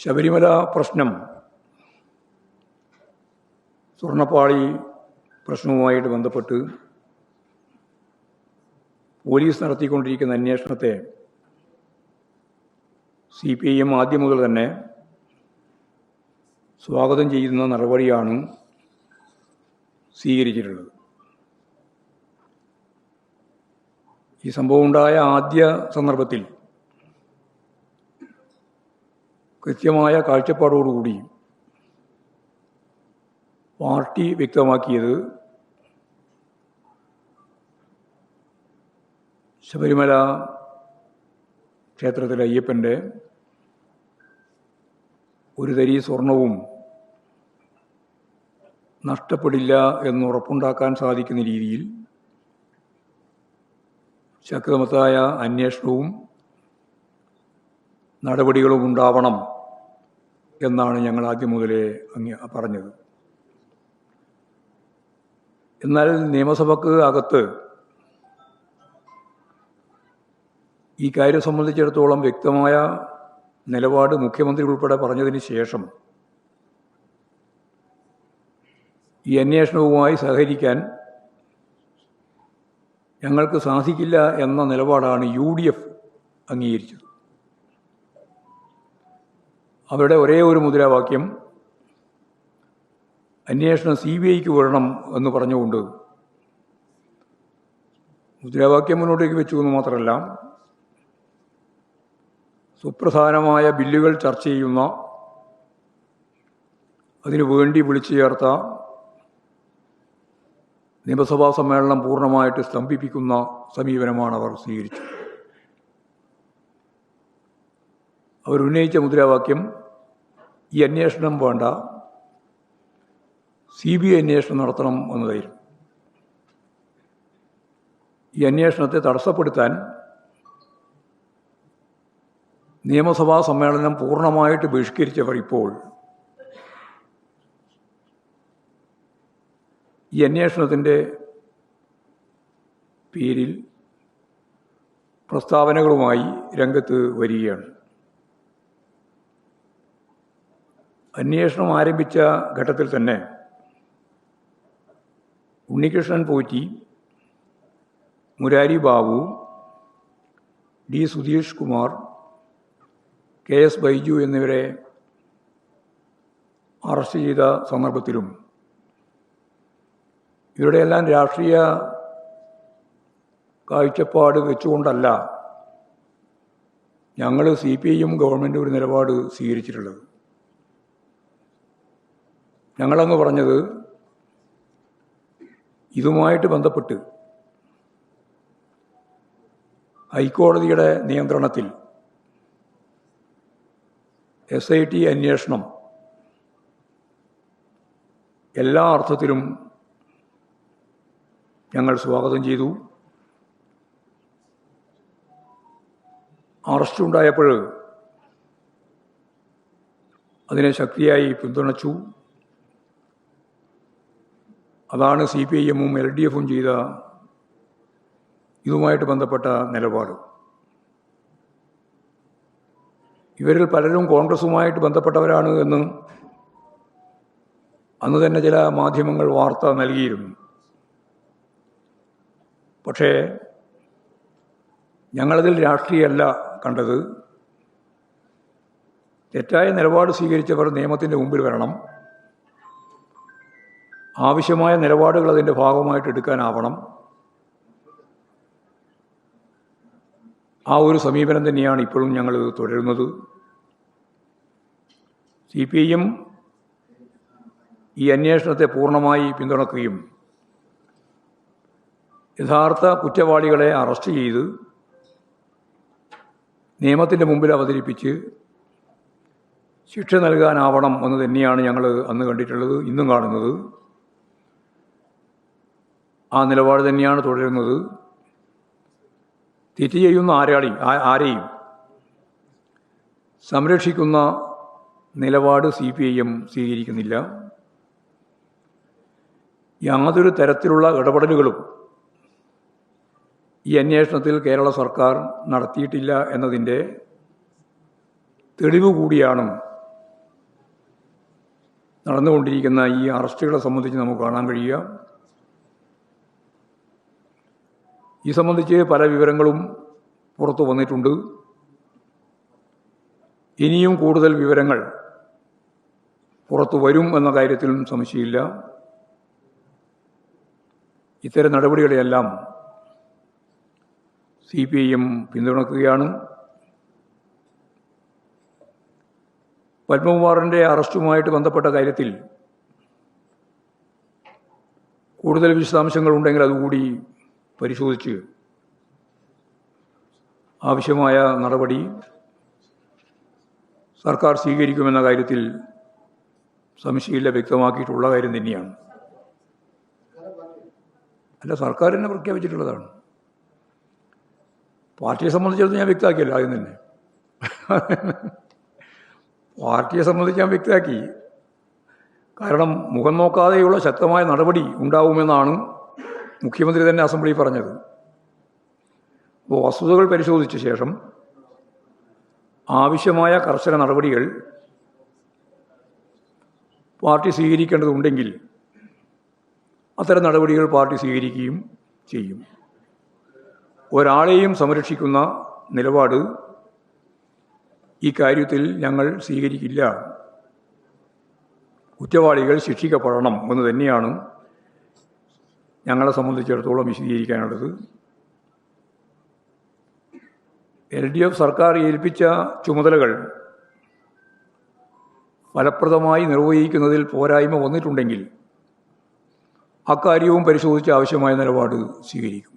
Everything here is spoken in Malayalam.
ശബരിമല പ്രശ്നം. സ്വർണപ്പാളി പ്രശ്നവുമായിട്ട് ബന്ധപ്പെട്ട് പോലീസ് നടത്തിക്കൊണ്ടിരിക്കുന്ന അന്വേഷണത്തെ സി പി ഐ എം മുതൽ തന്നെ സ്വാഗതം ചെയ്യുന്ന നടപടിയാണ് സ്വീകരിച്ചിട്ടുള്ളത്. ഈ സംഭവം ഉണ്ടായ ആദ്യ സന്ദർഭത്തിൽ കൃത്യമായ കാഴ്ചപ്പാടോടുകൂടി പാർട്ടി വ്യക്തമാക്കിയത് ശബരിമല ക്ഷേത്രത്തിലെ അയ്യപ്പന്റെ ഒരു തരി സ്വർണവും നഷ്ടപ്പെടില്ല എന്ന് ഉറപ്പുണ്ടാക്കാൻ സാധിക്കുന്ന രീതിയിൽ ശക്തമത്തായ അന്വേഷണവും നടപടികളും ഉണ്ടാവണം എന്നാണ് ഞങ്ങൾ ആദ്യം മുതലേ അങ്ങ് പറഞ്ഞത്. എന്നാൽ നിയമസഭക്ക് അകത്ത് ഈ കാര്യം സംബന്ധിച്ചിടത്തോളം വ്യക്തമായ നിലപാട് മുഖ്യമന്ത്രി ഉൾപ്പെടെ പറഞ്ഞതിന് ശേഷം ഈ അന്വേഷണവുമായി സഹകരിക്കാൻ ഞങ്ങൾക്ക് സാധിക്കില്ല എന്ന നിലപാടാണ് യു ഡി എഫ് അംഗീകരിച്ചത്. അവരുടെ ഒരേ ഒരു മുദ്രാവാക്യം അന്വേഷണം സി ബി ഐക്ക് വിടണം എന്ന് പറഞ്ഞുകൊണ്ട് മുദ്രാവാക്യം മുന്നോട്ടേക്ക് വെച്ചു എന്ന് മാത്രമല്ല സുപ്രധാനമായ ബില്ലുകൾ ചർച്ച ചെയ്യുന്ന അതിനു വേണ്ടി വിളിച്ചു ചേർത്ത നിയമസഭാ സമ്മേളനം പൂർണമായിട്ട് സ്തംഭിപ്പിക്കുന്ന സമീപനമാണ് അവർ സ്വീകരിച്ചത്. അവരുന്നയിച്ച മുദ്രാവാക്യം ഈ അന്വേഷണം വേണ്ട. സി ബി ഐ അന്വേഷണം നടത്തണം എന്നതായിരുന്നു. ഈ അന്വേഷണത്തെ തടസ്സപ്പെടുത്താൻ നിയമസഭാ സമ്മേളനം പൂർണമായിട്ട് ബഹിഷ്കരിച്ചവർ ഇപ്പോൾ ഈ അന്വേഷണത്തിന്റെ പേരിൽ പ്രസ്താവനകളുമായി രംഗത്ത് വരികയാണ്. അന്വേഷണം ആരംഭിച്ച ഘട്ടത്തിൽ തന്നെ Unnikrishnan Potti Murari Babu D Sudheesh Kumar K S Baiju എന്നിവരെ അറസ്റ്റ് ചെയ്ത സന്ദർഭത്തിലും ഇവരുടെയെല്ലാം രാഷ്ട്രീയ കാഴ്ചപ്പാട് വെച്ചുകൊണ്ടല്ല ഞങ്ങൾ സി പി ഐയും ഗവൺമെന്റ് ഒരു നിലപാട് സ്വീകരിച്ചിട്ടുള്ളത്. ഞങ്ങളങ്ങ് പറഞ്ഞത് ഇതുമായിട്ട് ബന്ധപ്പെട്ട് ഹൈക്കോടതിയുടെ നിയന്ത്രണത്തിൽ എസ് ഐ ടി അന്വേഷണം എല്ലാ അർത്ഥത്തിലും ഞങ്ങൾ സ്വാഗതം ചെയ്തു. അറസ്റ്റ് ഉണ്ടായപ്പോൾ അതിനെ ശക്തിയായി പിന്തുണച്ചു. അതാണ് സി പി ഐ എമ്മും എൽ ഡി എഫും ചെയ്ത ഇതുമായിട്ട് ബന്ധപ്പെട്ട നിലപാട്. ഇവരിൽ പലരും കോൺഗ്രസുമായിട്ട് ബന്ധപ്പെട്ടവരാണ് എന്ന് അന്ന് തന്നെ ചില മാധ്യമങ്ങൾ വാർത്ത നൽകിയിരുന്നു. പക്ഷേ ഞങ്ങളതിൽ രാഷ്ട്രീയമല്ല കണ്ടത്. തെറ്റായ നിലപാട് സ്വീകരിച്ചവർ നിയമത്തിന്റെ മുമ്പിൽ വരണം. ആവശ്യമായ നിലപാടുകൾ അതിന്റെ ഭാഗമായിട്ട് എടുക്കാനാവണം. ആ ഒരു സമീപനം തന്നെയാണ് ഇപ്പോഴും ഞങ്ങൾ തുടരുന്നത്. സി പി ഐയും ഈ അന്വേഷണത്തെ പൂർണമായി പിന്തുണക്കുകയും യഥാർത്ഥ കുറ്റവാളികളെ അറസ്റ്റ് ചെയ്ത് നിയമത്തിന്റെ മുമ്പിൽ അവതരിപ്പിച്ച് ശിക്ഷ നൽകാനാവണം എന്ന് തന്നെയാണ് ഞങ്ങൾ അന്ന് കണ്ടിട്ടുള്ളത് ഇന്നും കാണുന്നത്. ആ നിലപാട് തന്നെയാണ് തുടരുന്നത്. തെറ്റ് ചെയ്യുന്ന ആരാളെയും ആരെയും? സംരക്ഷിക്കുന്ന നിലപാട് സി പി ഐ എം സ്വീകരിക്കുന്നില്ല. യാതൊരു തരത്തിലുള്ള ഇടപെടലുകളും ഈ അന്വേഷണത്തിൽ കേരള സർക്കാർ നടത്തിയിട്ടില്ല എന്നതിന്റെ തെളിവ് കൂടിയാണ് നടന്നുകൊണ്ടിരിക്കുന്ന ഈ അറസ്റ്റുകളെ സംബന്ധിച്ച് നമുക്ക് കാണാൻ കഴിയുക. ഈ സംബന്ധിച്ച് പല വിവരങ്ങളും പുറത്തു വന്നിട്ടുണ്ട്. ഇനിയും കൂടുതൽ വിവരങ്ങൾ പുറത്തു വരും എന്ന കാര്യത്തിലും സംശയമില്ല. ഇത്തരം നടപടികളെയെല്ലാം സി പി ഐ എം പിന്തുണക്കുകയാണ്. പത്മകുമാറിന്റെ അറസ്റ്റുമായിട്ട് ബന്ധപ്പെട്ട കാര്യത്തിൽ കൂടുതൽ വിശദാംശങ്ങൾ ഉണ്ടെങ്കിൽ അതുകൂടി പരിശോധിച്ച് ആവശ്യമായ നടപടി സർക്കാർ സ്വീകരിക്കുമെന്ന കാര്യത്തിൽ സംശയമില്ല വ്യക്തമാക്കിയിട്ടുള്ള കാര്യം തന്നെയാണ്. അല്ല സർക്കാർ തന്നെ പ്രഖ്യാപിച്ചിട്ടുള്ളതാണ്. പാർട്ടിയെ സംബന്ധിച്ചിടത്തോളം ഞാൻ വ്യക്തമാക്കിയല്ലോ ആദ്യം തന്നെ. പാർട്ടിയെ സംബന്ധിച്ച് ഞാൻ വ്യക്തമാക്കി. കാരണം മുഖം നോക്കാതെയുള്ള ശക്തമായ നടപടി ഉണ്ടാവുമെന്നാണ് മുഖ്യമന്ത്രി തന്നെ അസംബ്ലി പറഞ്ഞത്. അപ്പോൾ വസ്തുതകൾ പരിശോധിച്ച ശേഷം ആവശ്യമായ കർശന നടപടികൾ പാർട്ടി സ്വീകരിക്കേണ്ടതുണ്ടെങ്കിൽ അത്തരം നടപടികൾ പാർട്ടി സ്വീകരിക്കുകയും ചെയ്യും. ഒരാളെയും സംരക്ഷിക്കുന്ന നിലപാട് ഈ കാര്യത്തിൽ ഞങ്ങൾ സ്വീകരിക്കില്ല. കുറ്റവാളികൾ ശിക്ഷിക്കപ്പെടണം എന്ന് തന്നെയാണ് ഞങ്ങളെ സംബന്ധിച്ചിടത്തോളം വിശദീകരിക്കാനുള്ളത് എൽ ഡി എഫ് സർക്കാർ ഏൽപ്പിച്ച ചുമതലകൾ ഫലപ്രദമായി നിർവഹിക്കുന്നതിൽ പോരായ്മ വന്നിട്ടുണ്ടെങ്കിൽ അക്കാര്യവും പരിശോധിച്ച് ആവശ്യമായ നിലപാട് സ്വീകരിക്കും.